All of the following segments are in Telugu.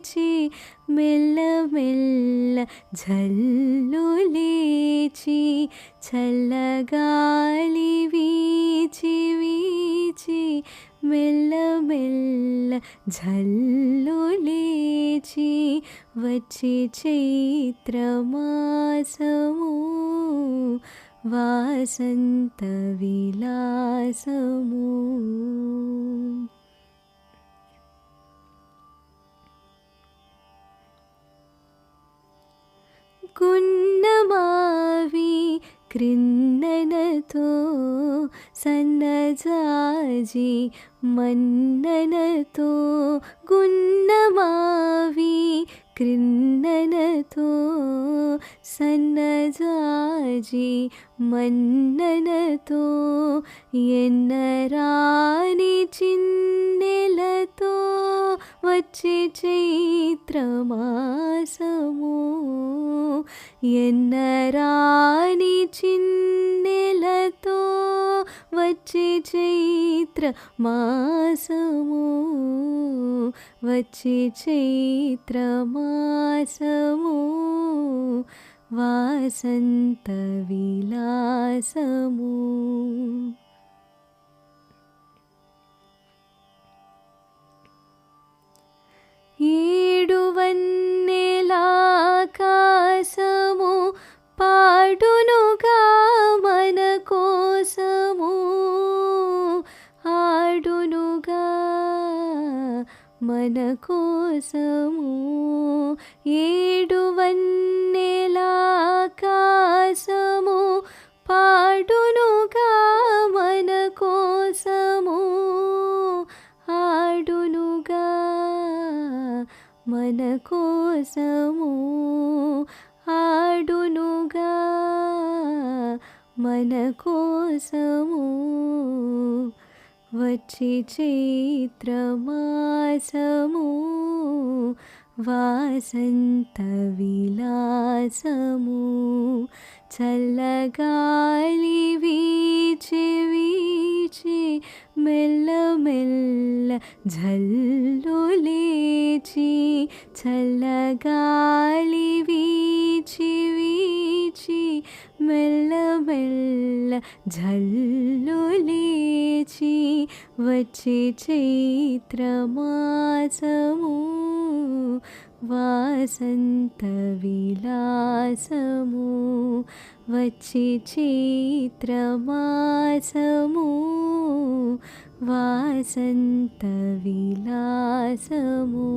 లేచి చల్లగాలి మెల్ల మెల్ల జల్లు లేచి చల్లగాలి వీచి వీచి మెల్ల మెల్ల జల్లు లేచి వచ్చే చైత్రమాసము వాసంత విలాసము. క్రిందనతో సన్నజాజి మన్ననతో గున్నమావి క్రిందనతో సన్నజాజి మన్ననతో ఎన్నరాని చిన్నెలతో వచ్చే చైత్రమాసము ఎన్నరాని చిన్నెలతో వచ్చే చైత్ర మాసము వచ్చే చైత్ర మాసము వాసంత విలాసము. మన కోసము ఏడు వన్నెలాకాశము పాడునుగా మన కోసము ఆడునుగా మన కోసము ఆడునుగా మన కోసము వచ్చి చైత్రమాసము వాసంత విలాసము చల్లగాలి వీచి వీచి మెల్ల మెల్ల జల్లు లేచి చల్లగాలి వీచి వీచి మెల్ల మెల్ల జల్లు వచ్చే చైత్రమాసము వాసంత విలాసము వచ్చే చైత్రమాసము వాసంత విలాసము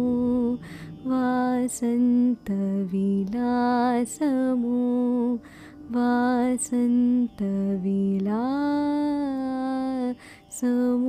sớm